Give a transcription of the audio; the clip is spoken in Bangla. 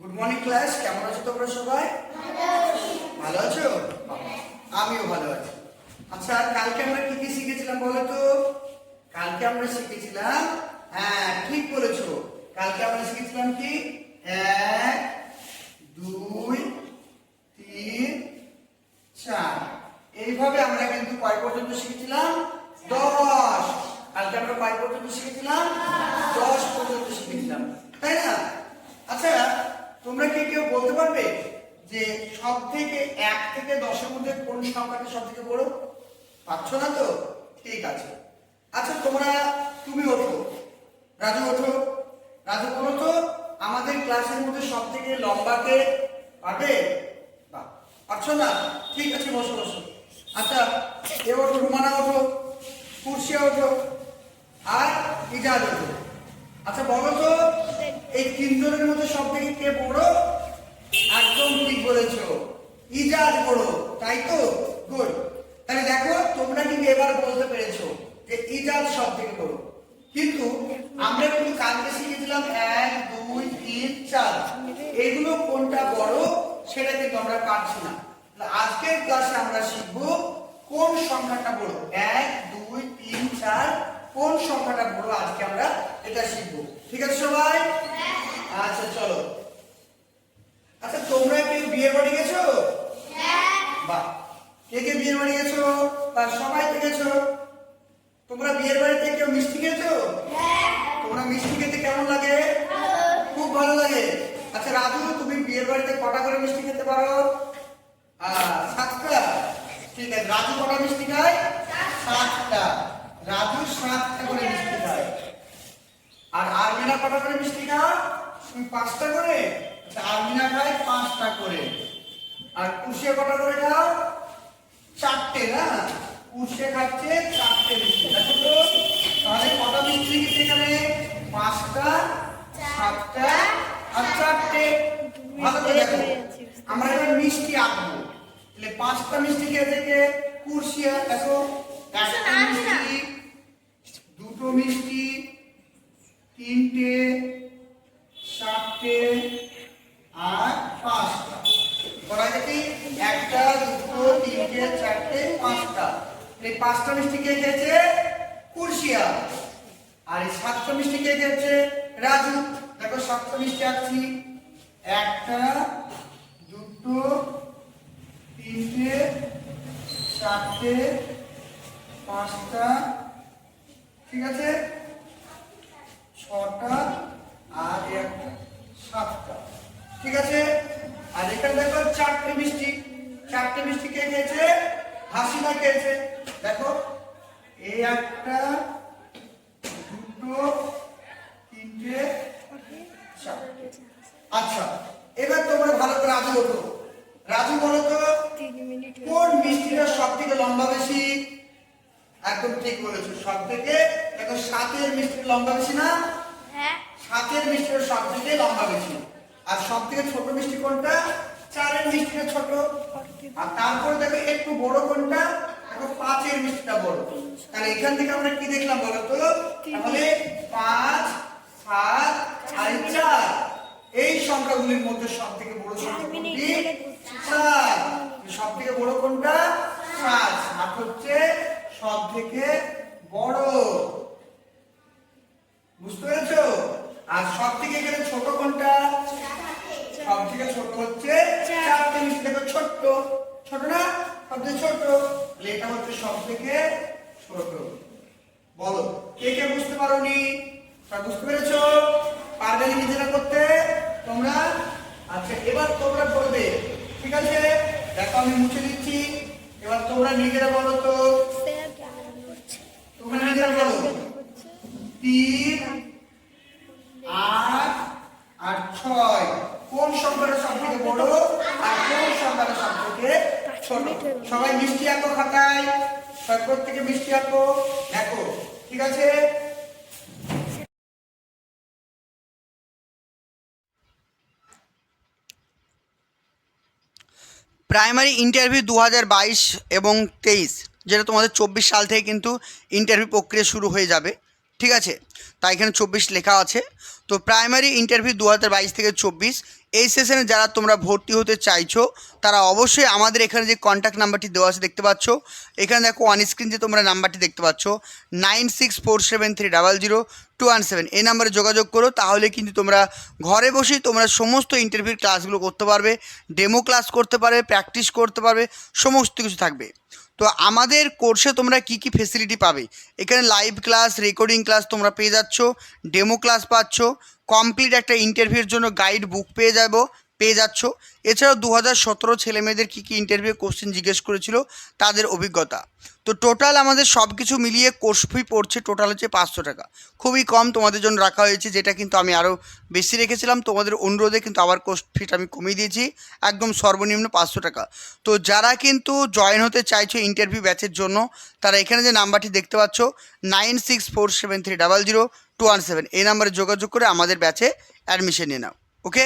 গুড মর্নিং ক্লাস কেমন আছো তোমরা সবাই? ভালো আছো? আমিও ভালো আছি। আচ্ছা কালকে আমরা কি কি শিখেছিলাম বলো তো? কালকে আমরা শিখেছিলাম হ্যাঁ ঠিক বলেছ। কালকে আমরা শিখেছিলাম কি? এক, দুই, তিন, চার। এইভাবে আমরা কিন্তু কয় পর্যন্ত শিখেছিলাম? দশ। কালকে আমরা কয় পর্যন্ত শিখেছিলাম? দশ পর্যন্ত শিখেছিলাম। তাই না? আচ্ছা তোমরা কি কেউ বলতে পারবে যে সব থেকে এক থেকে দশের মধ্যে কোন সংখ্যাটা সব থেকে বড়? পাচ্ছ না তো? ঠিক আছে। আচ্ছা তোমরা, তুমি ওঠো। রাজু ওঠো। রাজু, বলো তো, আমাদের ক্লাসের মধ্যে সব থেকে লম্বাকে পারবে? পারছ না? ঠিক আছে, বসো বসো। আচ্ছা এ ওঠো, রুমানা ওঠো, কুর্সিয়া ওঠো, আর ইজাজ ওঠো। আচ্ছা বলো তো এই তিনজনের মধ্যে সব থেকে কে বড়? একদম ঠিক বলেছ। ইজাজ বড়, তাই তো? গুড তাহলে দেখো, তোমরা কিন্তু এবার বলতে পেরেছ যে ইজাজ সব থেকে বড়। কিন্তু আমরা কিন্তু কালকে শিখেছিলাম এক, দুই, তিন, চার। এগুলো কোনটা বড়, সেটা কিন্তু আমরা পারছি না। আজকের ক্লাসে আমরা শিখব কোন সংখ্যাটা বড়? এক, দুই, তিন, চার কোন সংখ্যাটা বড় আজকে আমরা এটা শিখব। ঠিক আছে সবাই? আচ্ছা চলো। আচ্ছা তোমরা কেউ বিয়ে বাড়ি গেছো? বাহ। কে কে বিয়ের বাড়ি গেছো? বা সবাই তো গেছো? তোমরা বিয়ের বাড়িতে কেউ মিষ্টি খেয়েছো? তোমরা মিষ্টি খেতে কেমন লাগে? খুব ভালো লাগে। আচ্ছা রাজু তুমি বিয়ের বাড়িতে কটা করে মিষ্টি খেতে পারো? আহ, সাতটা। ঠিক আছে রাজু কটা মিষ্টি খায় সাতটা রাজু সাতটা করে মিষ্টি খায় আর কটা করে মিষ্টি তুমি পাঁচটা করে আরমিনা খায় পাঁচটা করে। আর কুশিয়া কটা করে খাও? চারটে না? কুশিয়া খাচ্ছে চারটে মিষ্টি। দেখো তো তাহলে কটা মিষ্টি লিখেছে এখানে? পাঁচটা সাতটা আর চারটে। ভালো করে দেখো আমরা এবার মিষ্টি আঁকবো। তাহলে পাঁচটা মিষ্টি খেয়ে থেকে কুশিয়া দেখো একটা মিষ্টি দুটো মিষ্টি তিনটে, চারটে আর পাঁচটা। বলা কি? একটা, দুটো, তিনটে, চারটে, পাঁচটা। এই পাঁচটা মিষ্টি কে খেয়েছে? কুরসিয়া আর এই সাতটা মিষ্টি কে খেয়েছে? রাজু। দেখো, সাতটা মিষ্টি আছি একটা, দুটো, তিনটে, চারটে, পাঁচটা। ঠিক আছে? ছটা আর একটা সাতটা। ঠিক আছে? আর এখানে দেখো চারটে মিষ্টি। চারটে মিষ্টি কে খেয়েছে? হাসিনা খেয়েছে। দেখো এই একটা দুটো তিনটে চারটে। আচ্ছা এবার তোমরা ভালো করে রাজু ওঠো। রাজু বলো তো কোন মিষ্টিটা সব থেকে লম্বা বেশি? একদম ঠিক বলেছ সব থেকে দেখো সাতের মিষ্টির লম্বা বেশি না? সাতের মিষ্টিটা সব থেকে লম্বা বেশি। আর সব থেকে ছোট মিষ্টি কোনটা? চারের মিষ্টিটা ছোট। আর তারপরে দেখো একটু বড় কোনটা? দেখো পাঁচের মিষ্টিটা বড়। তাহলে এখান থেকে আমরা কি দেখলাম বলো তো? তাহলে পাঁচ সাত আর চার। এই সংখ্যাগুলির মধ্যে সব থেকে বড় সংখ্যা সাত সব থেকে বড় কোনটা? সাত। সাত হচ্ছে সব থেকে বড় বুঝতে পেরেছ আর সব থেকে ছোট কোনটা? সব থেকে ছোট হচ্ছে মিষ্টি দেখো ছোট্ট। ছোট না? সব থেকে ছোট। এটা হচ্ছে সব থেকে ছোট। বলো কে কে বুঝতে পারোনি? সব বুঝতে পেরেছ? পারবে নিজেরা করতে? তোমরা? আচ্ছা এবার তোমরা করবে ঠিক আছে? দেখো আমি মুছে দিচ্ছি। এবার তোমরা নিজেরা বলো তো তোমরা নিজেরা বলো তিন আট আর ছয় কোন সংখ্যাটা সব থেকে বড় আর কোন সংখ্যাটা সব থেকে ছোট সবাই মিষ্টি আঁকো খাতায় সবাই প্রত্যেকে মিষ্টি আঁকো দেখো ঠিক আছে? প্রাইমারি ইন্টারভিউ দু হাজার বাইশ এবং তেইশ যেটা তোমাদের চব্বিশ সাল থেকে কিন্তু ইন্টারভিউ প্রক্রিয়া শুরু হয়ে যাবে ঠিক আছে? তাই এখানে চব্বিশ লেখা আছে। তো প্রাইমারি ইন্টারভিউ দু হাজার বাইশ থেকে চব্বিশ এই সেশনে যারা তোমরা ভর্তি হতে চাইছো, তারা অবশ্যই আমাদের এখানে যে কন্ট্যাক্ট নাম্বারটি দেওয়া আছে দেখতে পাচ্ছ। এখানে দেখো অন স্ক্রিন যে তোমরা নাম্বারটি দেখতে পাচ্ছ nine six four seven three double zero two one seven এই নাম্বারে যোগাযোগ করো, তাহলে কিন্তু তোমরা ঘরে বসেই তোমরা সমস্ত ইন্টারভিউ ক্লাসগুলো করতে পারবে ডেমো ক্লাস করতে পারবে প্র্যাকটিস করতে পারবে, সমস্ত কিছু থাকবে। তো আমাদের কোর্সে তোমরা কি কি ফেসিলিটি পাবে? এখানে লাইভ ক্লাস রেকর্ডিং ক্লাস তোমরা পেয়ে যাচ্ছ ডেমো ক্লাস পাচ্ছ কমপ্লিট একটা ইন্টারভিউর জন্য গাইড বুক পেয়ে যাব। পেয়ে যাচ্ছ। এছাড়াও দু হাজার সতেরো ছেলেমেয়েদের কী কী ইন্টারভিউ কোশ্চেন জিজ্ঞেস করেছিল তাদের অভিজ্ঞতা। তো টোটাল আমাদের সব কিছু মিলিয়ে কোর্স ফি পড়ছে টোটাল হচ্ছে পাঁচশো টাকা। খুবই কম তোমাদের জন্য রাখা হয়েছে, যেটা কিন্তু আমি আরও বেশি রেখেছিলাম। তোমাদের অনুরোধে কিন্তু আবার কোর্স ফিটা আমি কমিয়ে দিয়েছি। একদম সর্বনিম্ন পাঁচশো টাকা। তো যারা কিন্তু জয়েন হতে চাইছো ইন্টারভিউ ব্যাচের জন্য, তারা এখানে যে নাম্বারটি দেখতে পাচ্ছ nine six four seven three double zero two one seven এই নাম্বারে যোগাযোগ করে আমাদের ব্যাচে অ্যাডমিশন নিয়ে নাও। ওকে